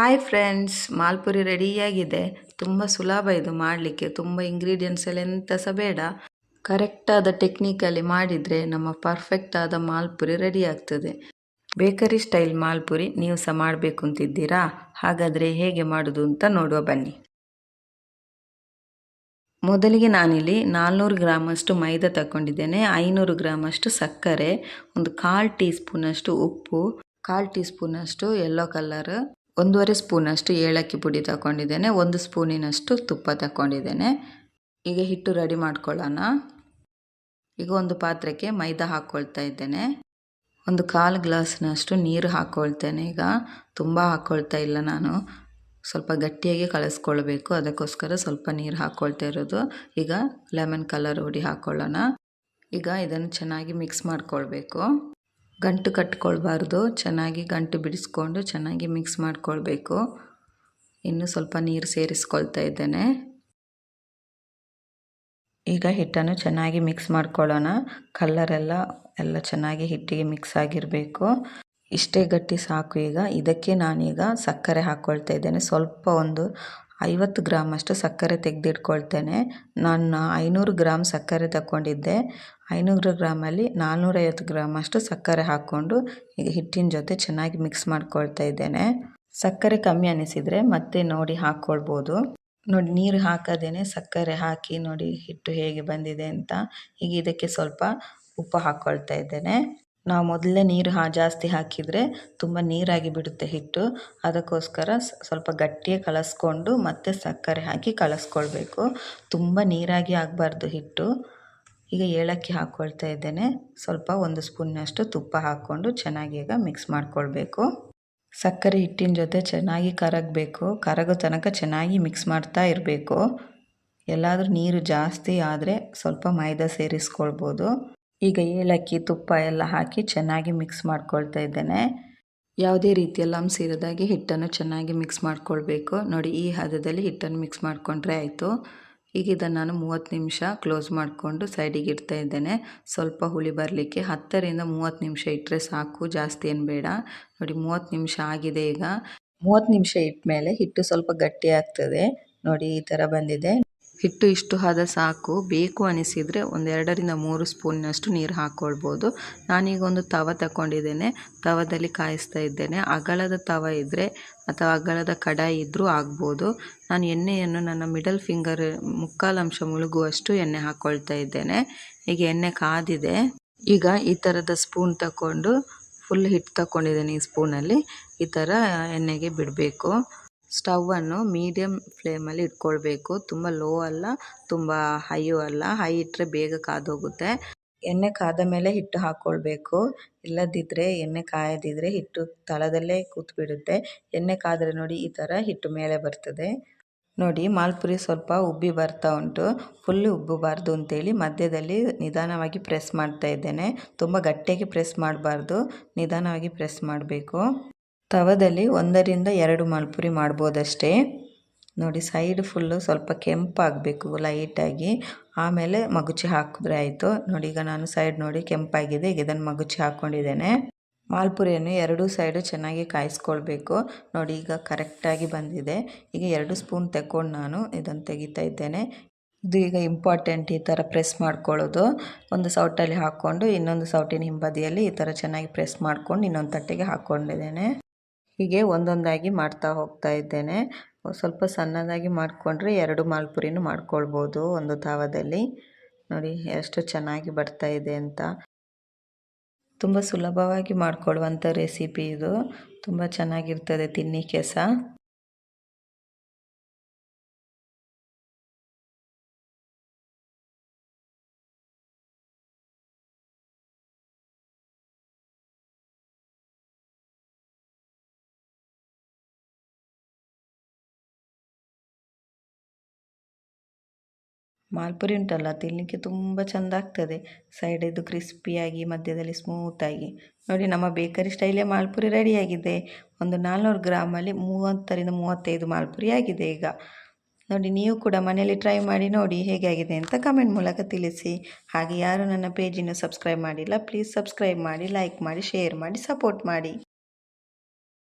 Hi friends malpuri ರೆಡಿಯಾಗಿದೆ ತುಂಬ ಸುಲಭ ಇದು ಮಾಡಲಿಕ್ಕೆ. ತುಂಬ ಇಂಗ್ರೀಡಿಯೆಂಟ್ಸ್ ಎಲ್ಲ ಎಂತ ಸಹ ಬೇಡ. ಕರೆಕ್ಟಾದ ಟೆಕ್ನಿಕಲ್ಲಿ ಮಾಡಿದರೆ ನಮ್ಮ ಪರ್ಫೆಕ್ಟ್ ಆದ ಮಾಲ್ಪುರಿ ರೆಡಿ ಆಗ್ತದೆ. ಬೇಕರಿ ಸ್ಟೈಲ್ ಮಾಲ್ಪುರಿ ನೀವು ಸಹ ಮಾಡಬೇಕು ಅಂತಿದ್ದೀರಾ? ಹಾಗಾದರೆ ಹೇಗೆ ಮಾಡೋದು ಅಂತ ನೋಡುವ ಬನ್ನಿ. ಮೊದಲಿಗೆ ನಾನಿಲ್ಲಿ ನಾಲ್ನೂರು ಗ್ರಾಮಷ್ಟು ಮೈದಾ ತಗೊಂಡಿದ್ದೇನೆ ಐನೂರು ಗ್ರಾಮಷ್ಟು ಸಕ್ಕರೆ, ಒಂದು ಕಾಲು ಟೀ ಸ್ಪೂನಷ್ಟು ಉಪ್ಪು, ಕಾಲು ಟೀ ಸ್ಪೂನಷ್ಟು ಯೆಲ್ಲೋ ಕಲರ್ ಒಂದೂವರೆ ಸ್ಪೂನಷ್ಟು ಏಲಕ್ಕಿ ಪುಡಿ ತಗೊಂಡಿದ್ದೇನೆ, ಒಂದು ಸ್ಪೂನಿನಷ್ಟು ತುಪ್ಪ ತಗೊಂಡಿದ್ದೇನೆ. ಈಗ ಹಿಟ್ಟು ರೆಡಿ ಮಾಡ್ಕೊಳ್ಳೋಣ. ಈಗ ಒಂದು ಪಾತ್ರಕ್ಕೆ ಮೈದಾ ಹಾಕ್ಕೊಳ್ತಾ ಇದ್ದೇನೆ. ಒಂದು ಕಾಲು ಗ್ಲಾಸ್ನಷ್ಟು ನೀರು ಹಾಕ್ಕೊಳ್ತೇನೆ ಈಗ. ತುಂಬ ಹಾಕ್ಕೊಳ್ತಾ ಇಲ್ಲ ನಾನು. ಸ್ವಲ್ಪ ಗಟ್ಟಿಯಾಗಿ ಕಲಸ್ಕೊಳ್ಬೇಕು, ಅದಕ್ಕೋಸ್ಕರ ಸ್ವಲ್ಪ ನೀರು ಹಾಕ್ಕೊಳ್ತಾ ಇರೋದು. ಈಗ ಲೆಮನ್ ಕಲರ್ ಹುಡಿ ಹಾಕ್ಕೊಳ್ಳೋಣ. ಈಗ ಇದನ್ನು ಚೆನ್ನಾಗಿ ಮಿಕ್ಸ್ ಮಾಡ್ಕೊಳ್ಬೇಕು. ಗಂಟು ಕಟ್ಕೊಳ್ಬಾರ್ದು, ಚೆನ್ನಾಗಿ ಗಂಟು ಬಿಡಿಸ್ಕೊಂಡು ಚೆನ್ನಾಗಿ ಮಿಕ್ಸ್ ಮಾಡ್ಕೊಳ್ಬೇಕು. ಇನ್ನು ಸ್ವಲ್ಪ ನೀರು ಸೇರಿಸ್ಕೊಳ್ತಾ ಇದ್ದೇನೆ. ಈಗ ಹಿಟ್ಟನ್ನು ಚೆನ್ನಾಗಿ ಮಿಕ್ಸ್ ಮಾಡ್ಕೊಳ್ಳೋಣ. ಕಲ್ಲರೆಲ್ಲ ಎಲ್ಲ ಚೆನ್ನಾಗಿ ಹಿಟ್ಟಿಗೆ ಮಿಕ್ಸ್ ಆಗಿರಬೇಕು. ಇಷ್ಟೇ ಗಟ್ಟಿ ಸಾಕು ಈಗ. ಇದಕ್ಕೆ ನಾನೀಗ ಸಕ್ಕರೆ ಹಾಕ್ಕೊಳ್ತಾ ಇದ್ದೇನೆ. ಸ್ವಲ್ಪ ಒಂದು ಐವತ್ತು ಗ್ರಾಮ್ ಅಷ್ಟು ಸಕ್ಕರೆ ತೆಗೆದಿಟ್ಕೊಳ್ತೇನೆ. ನಾನು ಐನೂರು ಗ್ರಾಮ್ ಸಕ್ಕರೆ ತಗೊಂಡಿದ್ದೆ ಐನೂರು ಗ್ರಾಮಲ್ಲಿ ನಾನ್ನೂರೈವತ್ತು ಗ್ರಾಮ್ ಅಷ್ಟು ಸಕ್ಕರೆ ಹಾಕ್ಕೊಂಡು ಈಗ ಹಿಟ್ಟಿನ ಜೊತೆ ಚೆನ್ನಾಗಿ ಮಿಕ್ಸ್ ಮಾಡ್ಕೊಳ್ತಾ ಇದ್ದೇನೆ. ಸಕ್ಕರೆ ಕಮ್ಮಿ ಅನಿಸಿದರೆ ಮತ್ತೆ ನೋಡಿ ಹಾಕ್ಕೊಳ್ಬೋದು. ನೋಡಿ, ನೀರು ಹಾಕದೇನೆ ಸಕ್ಕರೆ ಹಾಕಿ ನೋಡಿ ಹಿಟ್ಟು ಹೇಗೆ ಬಂದಿದೆ ಅಂತ. ಈಗ ಇದಕ್ಕೆ ಸ್ವಲ್ಪ ಉಪ್ಪು ಹಾಕ್ಕೊಳ್ತಾ ಇದ್ದೇನೆ. ನಾವು ಮೊದಲೇ ನೀರು ಹಾ, ಜಾಸ್ತಿ ಹಾಕಿದರೆ ತುಂಬ ನೀರಾಗಿ ಬಿಡುತ್ತೆ ಹಿಟ್ಟು. ಅದಕ್ಕೋಸ್ಕರ ಸ್ವಲ್ಪ ಗಟ್ಟಿಯಾಗಿ ಕಲಸ್ಕೊಂಡು ಮತ್ತೆ ಸಕ್ಕರೆ ಹಾಕಿ ಕಲಸ್ಕೊಳ್ಬೇಕು. ತುಂಬ ನೀರಾಗಿ ಆಗಬಾರ್ದು ಹಿಟ್ಟು. ಈಗ ಏಲಕ್ಕಿ ಹಾಕ್ಕೊಳ್ತಾ ಇದ್ದೇನೆ. ಸ್ವಲ್ಪ ಒಂದು ಸ್ಪೂನ್ನಷ್ಟು ತುಪ್ಪ ಹಾಕ್ಕೊಂಡು ಚೆನ್ನಾಗಿ ಈಗ ಮಿಕ್ಸ್ ಮಾಡ್ಕೊಳ್ಬೇಕು. ಸಕ್ಕರೆ ಹಿಟ್ಟಿನ ಜೊತೆ ಚೆನ್ನಾಗಿ ಕರಗಬೇಕು. ಕರಗೋ ತನಕ ಚೆನ್ನಾಗಿ ಮಿಕ್ಸ್ ಮಾಡ್ತಾ ಇರಬೇಕು. ಎಲ್ಲಾದರೂ ನೀರು ಜಾಸ್ತಿ ಆದರೆ ಸ್ವಲ್ಪ ಮೈದಾ ಸೇರಿಸ್ಕೊಳ್ಬೋದು. ಈಗ ಏಲಕ್ಕಿ, ತುಪ್ಪ ಎಲ್ಲ ಹಾಕಿ ಚೆನ್ನಾಗಿ ಮಿಕ್ಸ್ ಮಾಡ್ಕೊಳ್ತಾ ಇದ್ದೇನೆ. ಯಾವುದೇ ರೀತಿಯ ಲಮ್ಸ್ ಇರೋದಾಗಿ ಹಿಟ್ಟನ್ನು ಚೆನ್ನಾಗಿ ಮಿಕ್ಸ್ ಮಾಡ್ಕೊಳ್ಬೇಕು. ನೋಡಿ, ಈ ಹದದಲ್ಲಿ ಹಿಟ್ಟನ್ನು ಮಿಕ್ಸ್ ಮಾಡಿಕೊಂಡ್ರೆ ಆಯಿತು. ಈಗ ಇದನ್ನು ನಾನು ಮೂವತ್ತು ನಿಮಿಷ ಕ್ಲೋಸ್ ಮಾಡಿಕೊಂಡು ಸೈಡಿಗೆ ಇಡ್ತಾ ಇದ್ದೇನೆ. ಸ್ವಲ್ಪ ಹುಳಿ ಬರಲಿಕ್ಕೆ ಹತ್ತರಿಂದ ಮೂವತ್ತು ನಿಮಿಷ ಇಟ್ಟರೆ ಸಾಕು, ಜಾಸ್ತಿ ಏನು ಬೇಡ. ನೋಡಿ, ಮೂವತ್ತು ನಿಮಿಷ ಆಗಿದೆ ಈಗ. ಮೂವತ್ತು ನಿಮಿಷ ಇಟ್ಟ ಮೇಲೆ ಹಿಟ್ಟು ಸ್ವಲ್ಪ ಗಟ್ಟಿ ಆಗ್ತದೆ. ನೋಡಿ, ಈ ಥರ ಬಂದಿದೆ. ಹಿಟ್ಟು ಇಷ್ಟು ಆದ ಸಾಕು. ಬೇಕು ಅನಿಸಿದರೆ ಒಂದೆರಡರಿಂದ ಮೂರು ಸ್ಪೂನ್ನಷ್ಟು ನೀರು ಹಾಕ್ಕೊಳ್ಬೋದು ನಾನೀಗ ಒಂದು ತವ ತಗೊಂಡಿದ್ದೇನೆ. ತವದಲ್ಲಿ ಕಾಯಿಸ್ತಾ ಇದ್ದೇನೆ. ಅಗಳದ ತವ ಇದ್ದರೆ ಅಥವಾ ಅಗಳದ ಕಡಾಯಿ ಇದ್ದರೂ ಆಗ್ಬೋದು. ನಾನು ಎಣ್ಣೆಯನ್ನು ನನ್ನ ಮಿಡಲ್ ಫಿಂಗರ್ ಮುಕ್ಕಾಲಂಶ ಮುಳುಗುವಷ್ಟು ಎಣ್ಣೆ ಹಾಕ್ಕೊಳ್ತಾ ಇದ್ದೇನೆ. ಈಗ ಎಣ್ಣೆ ಕಾದಿದೆ. ಈಗ ಈ ಥರದ ಸ್ಪೂನ್ ತಗೊಂಡು ಫುಲ್ ಹಿಟ್ಟು ತಗೊಂಡಿದ್ದೇನೆ ಈ ಸ್ಪೂನಲ್ಲಿ. ಈ ಥರ ಎಣ್ಣೆಗೆ ಬಿಡಬೇಕು. ಸ್ಟವನ್ನು ಮೀಡಿಯಮ್ ಫ್ಲೇಮಲ್ಲಿ ಇಟ್ಕೊಳ್ಬೇಕು. ತುಂಬ ಲೋ ಅಲ್ಲ, ತುಂಬ ಹೈಯೂ ಅಲ್ಲ. ಹೈ ಇಟ್ಟರೆ ಬೇಗ ಕಾದೋಗುತ್ತೆ. ಎಣ್ಣೆ ಕಾದ ಮೇಲೆ ಹಿಟ್ಟು ಹಾಕ್ಕೊಳ್ಬೇಕು. ಇಲ್ಲದಿದ್ದರೆ ಎಣ್ಣೆ ಕಾಯದಿದ್ದರೆ ಹಿಟ್ಟು ತಳದಲ್ಲೇ ಕೂತ್ಬಿಡುತ್ತೆ. ಎಣ್ಣೆ ಕಾದರೆ ನೋಡಿ ಈ ಥರ ಹಿಟ್ಟು ಮೇಲೆ ಬರ್ತದೆ. ನೋಡಿ, ಮಾಲ್ಪುರಿ ಸ್ವಲ್ಪ ಉಬ್ಬಿ ಬರ್ತಾ ಉಂಟು. ಫುಲ್ ಉಬ್ಬಬಾರ್ದು ಅಂತೇಳಿ ಮಧ್ಯದಲ್ಲಿ ನಿಧಾನವಾಗಿ ಪ್ರೆಸ್ ಮಾಡ್ತಾ ಇದ್ದೇನೆ. ತುಂಬ ಗಟ್ಟಿಯಾಗಿ ಪ್ರೆಸ್ ಮಾಡಬಾರ್ದು. ನಿಧಾನವಾಗಿ ಪ್ರೆಸ್ ಮಾಡಬೇಕು. ತವದಲ್ಲಿ ಒಂದರಿಂದ ಎರಡು ಮಾಲ್ಪುರಿ ಮಾಡ್ಬೋದಷ್ಟೇ. ನೋಡಿ, ಸೈಡ್ ಫುಲ್ಲು ಸ್ವಲ್ಪ ಕೆಂಪಾಗಬೇಕು ಲೈಟಾಗಿ. ಆಮೇಲೆ ಮಗುಚಿ ಹಾಕಿದ್ರೆ ಆಯಿತು. ನೋಡಿ, ಈಗ ನಾನು ಸೈಡ್ ನೋಡಿ ಕೆಂಪಾಗಿದೆ. ಈಗ ಇದನ್ನು ಮಗುಚಿ ಹಾಕ್ಕೊಂಡಿದ್ದೇನೆ. ಮಾಲ್ಪುರಿಯನ್ನು ಎರಡೂ ಸೈಡು ಚೆನ್ನಾಗಿ ಕಾಯಿಸ್ಕೊಳ್ಬೇಕು. ನೋಡಿ, ಈಗ ಕರೆಕ್ಟಾಗಿ ಬಂದಿದೆ. ಈಗ ಎರಡು ಸ್ಪೂನ್ ತಗೊಂಡು ನಾನು ಇದನ್ನು ತೆಗಿತಾ ಇದ್ದೇನೆ. ಇದು ಈಗ ಇಂಪಾರ್ಟೆಂಟ್ ಈ ಥರ ಪ್ರೆಸ್ ಮಾಡ್ಕೊಳ್ಳೋದು. ಒಂದು ಸೌಟಲ್ಲಿ ಹಾಕ್ಕೊಂಡು ಇನ್ನೊಂದು ಸೌಟಿನ ಹಿಂಬದಿಯಲ್ಲಿ ಈ ಥರ ಚೆನ್ನಾಗಿ ಪ್ರೆಸ್ ಮಾಡ್ಕೊಂಡು ಇನ್ನೊಂದು ತಟ್ಟೆಗೆ ಹಾಕ್ಕೊಂಡಿದ್ದೇನೆ. ಹೀಗೆ ಒಂದೊಂದಾಗಿ ಮಾಡ್ತಾ ಹೋಗ್ತಾ ಇದ್ದೇನೆ. ಸ್ವಲ್ಪ ಸಣ್ಣದಾಗಿ ಮಾಡಿಕೊಂಡ್ರೆ ಎರಡು ಮಾಲ್ಪುರಿನೂ ಮಾಡ್ಕೊಳ್ಬೋದು ಒಂದು ತಾವದಲ್ಲಿ ನೋಡಿ, ಎಷ್ಟು ಚೆನ್ನಾಗಿ ಬರ್ತಾ ಇದೆ ಅಂತ. ತುಂಬ ಸುಲಭವಾಗಿ ಮಾಡಿಕೊಳ್ಳುವಂಥ ರೆಸಿಪಿ ಇದು. ತುಂಬ ಚೆನ್ನಾಗಿರ್ತದೆ ತಿನ್ನಲಿಕ್ಕೆ ಸಹ. ಮಾಲ್ಪುರಿ ಉಂಟಲ್ಲ ತಿನ್ನಲಿಕ್ಕೆ ತುಂಬ ಚೆಂದ ಆಗ್ತದೆ. ಸೈಡಿದ್ದು ಕ್ರಿಸ್ಪಿಯಾಗಿ ಮಧ್ಯದಲ್ಲಿ ಸ್ಮೂತಾಗಿ ನೋಡಿ, ನಮ್ಮ ಬೇಕರಿ ಸ್ಟೈಲೇ ಮಾಲ್ಪುರಿ ರೆಡಿಯಾಗಿದೆ ಒಂದು ನಾಲ್ನೂರು ಗ್ರಾಮಲ್ಲಿ ಮೂವತ್ತರಿಂದ ಮೂವತ್ತೈದು ಮಾಲ್ಪುರಿ ಆಗಿದೆ ಈಗ. ನೋಡಿ, ನೀವು ಕೂಡ ಮನೆಯಲ್ಲಿ ಟ್ರೈ ಮಾಡಿ ನೋಡಿ ಹೇಗೆ ಆಗಿದೆ ಅಂತ ಕಮೆಂಟ್ ಮೂಲಕ ತಿಳಿಸಿ. ಹಾಗೆ ಯಾರು ನನ್ನ ಪೇಜಿನ ಸಬ್ಸ್ಕ್ರೈಬ್ ಮಾಡಿಲ್ಲ ಪ್ಲೀಸ್ ಸಬ್ಸ್ಕ್ರೈಬ್ ಮಾಡಿ ಲೈಕ್ ಮಾಡಿ ಶೇರ್ ಮಾಡಿ ಸಪೋರ್ಟ್ ಮಾಡಿ.